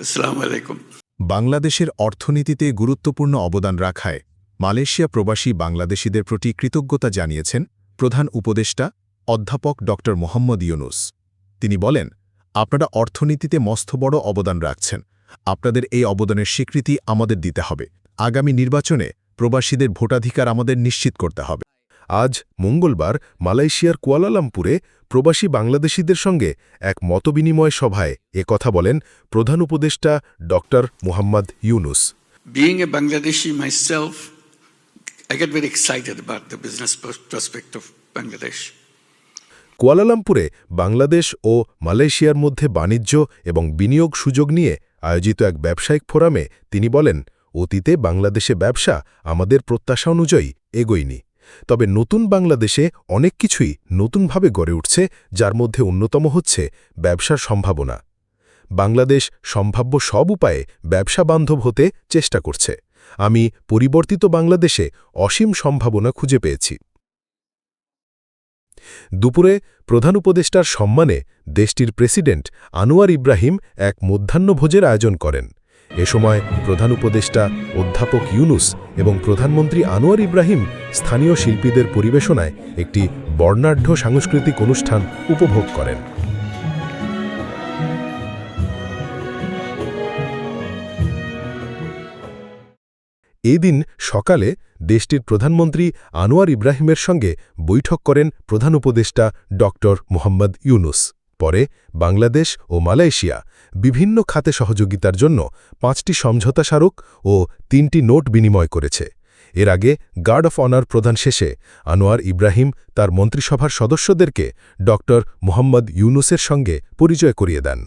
আসসালামু আলাইকুম। বাংলাদেশের অর্থনীতিতে গুরুত্বপূর্ণ অবদান রাখায় মালয়েশিয়া প্রবাসী বাংলাদেশিদের প্রতি কৃতজ্ঞতা জানিয়েছেন প্রধান উপদেষ্টা অধ্যাপক ড. মোহাম্মদ ইউনুস। তিনি বলেন, আপনারা অর্থনীতিতে মস্ত বড় অবদান রাখছেন। আপনাদের এই অবদানের স্বীকৃতি আমাদের দিতে হবে। আগামী নির্বাচনে প্রবাসীদের ভোটাধিকার আমাদের নিশ্চিত করতে হবে। আজ মঙ্গলবার মালয়েশিয়ার কুয়ালালামপুরে প্রবাসী বাংলাদেশিদের সঙ্গে এক মতবিনিময় সভায় এ কথা বলেন প্রধান উপদেষ্টা ড Muhammad Yunus Being a Bangladeshi myself, I get very excited about the business pros- prospect of Bangladesh. কুয়ালালামপুরে Bangladesh ও মালয়েশিয়ার মধ্যে বাণিজ্য এবং বিনিয়োগ সুযোগ নিয়ে আয়োজিত এক ব্যবসায়িক ফোরামে তিনি বলেন অতীতে বাংলাদেশে ব্যবসা আমাদের প্রত্যাশা অনুযায়ী এগোয়নি তবে নতুন বাংলাদেশে অনেক কিছুই নতুনভাবে গড়ে উঠছে, যার মধ্যে অন্যতম হচ্ছে ব্যবসার সম্ভাবনা। বাংলাদেশ সম্ভাব্য সব উপায়ে ব্যবসা বান্ধব হতে চেষ্টা করছে। আমি পরিবর্তিত বাংলাদেশে অসীম সম্ভাবনা খুঁজে পেয়েছি। দুপুরে প্রধান উপদেষ্টার সম্মানে দেশটির প্রেসিডেন্ট আনোয়ার ইব্রাহিম এক মধ্যাহ্নভোজের আয়োজন করেন। এ সময় প্রধান উপদেষ্টা অধ্যাপক ইউনুস এবং প্রধানমন্ত্রী আনোয়ার ইব্রাহিম স্থানীয় শিল্পীদের পরিবেশনায় একটি বর্ণাঢ্য সাংস্কৃতিক অনুষ্ঠান উপভোগ করেন। এদিন সকালে দেশটির প্রধানমন্ত্রী আনোয়ার ইব্রাহিমের সঙ্গে বৈঠক করেন প্রধান উপদেষ্টা ড মোহাম্মদ ইউনুস। পরে বাংলাদেশ ও মালয়েশিয়া বিভিন্ন খাতে সহযোগিতার জন্য পাঁচটি সমঝোতা স্মারক ও তিনটি নোট বিনিময় করেছে। এর আগে গার্ড অফ অনার প্রধান শেষে আনোয়ার ইব্রাহিম তার মন্ত্রিসভার সদস্যদেরকে ড মোহাম্মদ ইউনুসের সঙ্গে পরিচয় করিয়ে দেন।